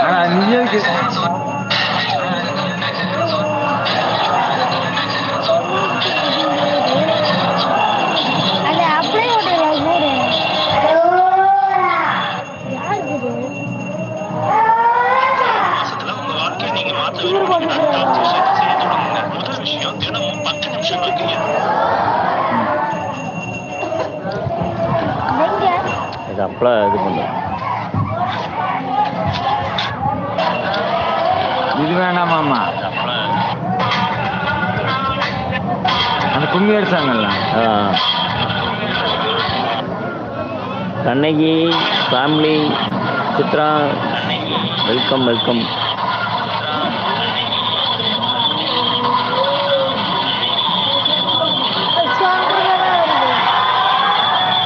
ஆனா நியூக்கு அது அப்படியே இது? மாசத்துல இது வேணாமாம்மா அந்த கும்மி அடிச்சாங்கல்ல? Kannagi family Chitra welcome welcome.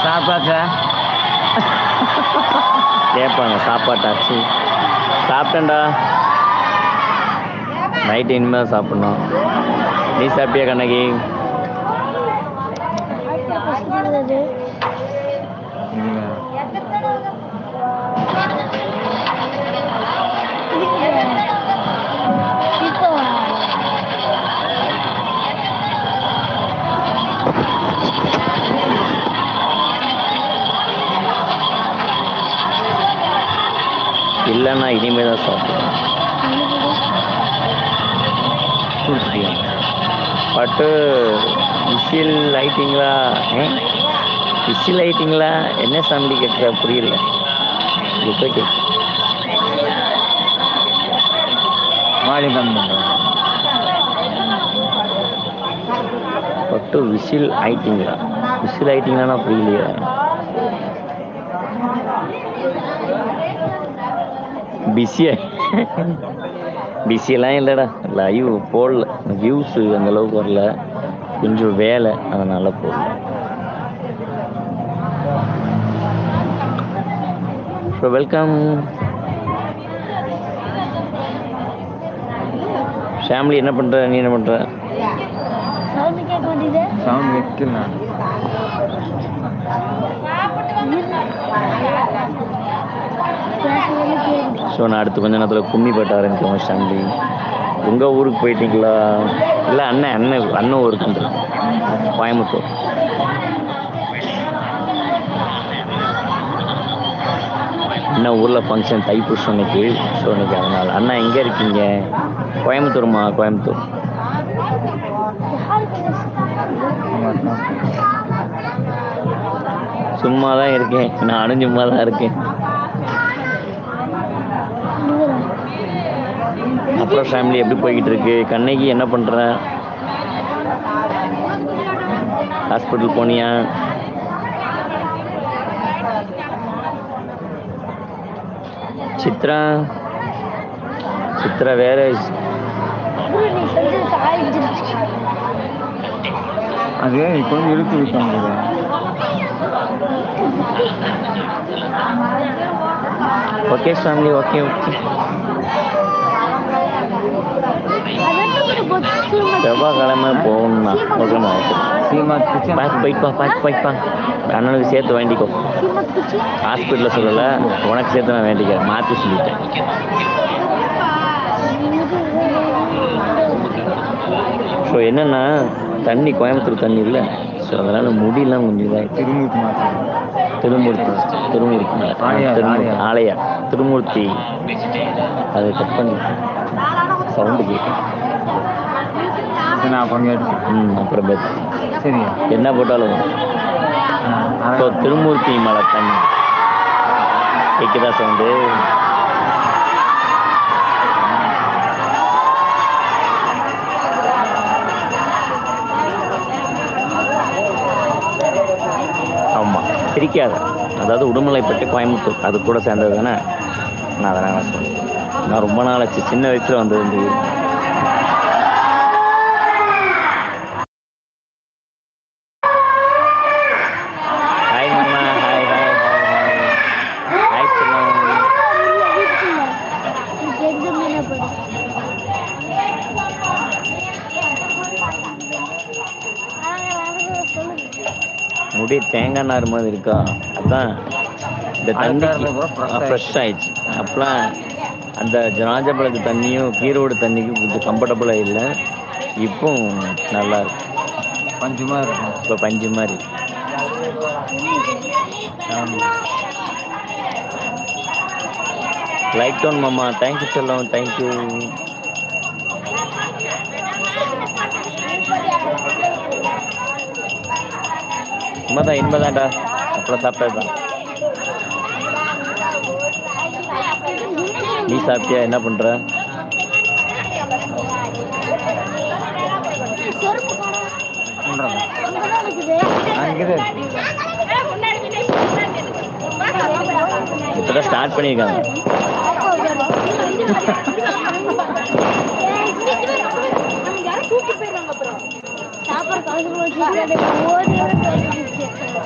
சாப்பிட்டாச்சா? கேட்பாங்க சாப்பாட்டாச்சு. சாப்பிட்டேன்டா. நைட்டு இனிமேல் தான் சாப்பிட்ணும். நீ சாப்பிட்டியா கண்ணகி? இல்லைன்னா இனிமேல் தான் சாப்பிடுவேன் பட்டு விசில் லைட்டிங்களா விசில் லைட்டிங்களா என்ன சாமி கேட்குற புரியல. இப்போ கேட்கு மாடி தான் பண்ணுறோம் பட்டு விசில் ஆயிட்டிங்களா விசில் ஆயிட்டீங்களான்னா புரியலையா. பிஸியா பிஸியெல்லாம் இல்லைடா. லைவ் போடல. வியூஸ் அந்த அளவுக்கு வரல. கொஞ்சம் வேலை. அதனால போடல. ஸோ வெல்கம் ஃபேமிலி என்ன பண்ணுற நீ என்ன பண்ணுற சவுண்ட் கேட்க வேண்டியது சவுண்ட் வைக்கல நான் ஸோ நான் அடுத்து கொஞ்ச நேரத்தில் கும்மி பாட்ட ஆரம்பிக்கிறோம் ஃபேமிலி உங்கள் ஊருக்கு போயிட்டீங்களா? இல்லை அண்ணன் அண்ணன் அண்ணன் ஊருக்கு வந்துருக்கு கோயம்புத்தூர். அண்ணன் ஊரில் ஃபங்க்ஷன் தைப்பூசம் இன்னைக்கு ஸோ இன்னைக்கு அதனால். அண்ணா எங்கே இருக்கீங்க? கோயம்புத்தூர்மா? கோயம்புத்தூர். சும்மா தான் இருக்கேன். நானும் சும்மா தான் இருக்கேன். அப்புறம் ஃபேமிலி எப்படி போய்கிட்டு இருக்கு கண்ணகி என்ன பண்ற? ஹாஸ்பிட்டல் போனியா? சித்ரா? சித்ரா வேற அது கொஞ்சம் இழுத்து விட்டாங்க ஓகே ஃபேமிலி ஓகே ஓகே செவ்வாய்க்கிழமை ஓகேம்மா ஓகே பார்த்து போயிட்டு வா பார்த்து போயிட்டு வா அண்ணனுக்கு சேர்த்து வேண்டிக்கோ ஹாஸ்பிட்டலில் சொல்லலை உனக்கு சேர்த்து நான் வேண்டிக்கிறேன். மாற்றி சொல்லிட்டேன். ஸோ என்னென்னா தண்ணி கோயம்புத்தூர் தண்ணி இல்லை. ஸோ அதனால் முடியெல்லாம் கொஞ்சம் இதாக திருமூர்த்தி திருமூர்த்தி. திருமூர்த்தி. திருமூர்த்தி. ஆலயா? திருமூர்த்தி. அது கட் பண்ணி. சவுண்டு கேட்கும் சரி நான் கொஞ்சம் எடுத்து ம் அப்புறம் சரியா என்ன போட்டாலும் ஸோ. திருமூர்த்தி மலை தண்ணி. கேட்குதா சவுண்டு? ஆமாம் பிரிக்காத அதாவது உடுமலைப்பட்டு கோயம்புத்தூர். அது கூட சேர்ந்தது தானே நான் அதனால் நான் ரொம்ப நாள் ஆச்சு சின்ன வயசில் வந்தது இந்த முடி தேங்காய் நார் மாதிரி இருக்கா? அதான் இந்த fresh ஃப்ரெஷ் ஆயிடுச்சு. அப்போலாம் அந்த ஜனாஜபலத்து தண்ணியும் கீரோடு தண்ணிக்கும் கொஞ்சம் கம்ஃபர்டபுளாக இல்லை. இப்போ நல்லா இருக்கு. பஞ்சுமா இருக்கும். இப்போ பஞ்சு மாதிரி. லைக் டவுன் மாமா. தேங்க்யூ செல்லம். தேங்க்யூ உண்மைதான் இனிமேதான்டா அப்புறம் சாப்பிட்டது தான் நீ சாப்பிட்டியா? என்ன பண்ற? இப்பதான் ஸ்டார்ட் பண்ணியிருக்காங்க. சாப்பாடு கலந்து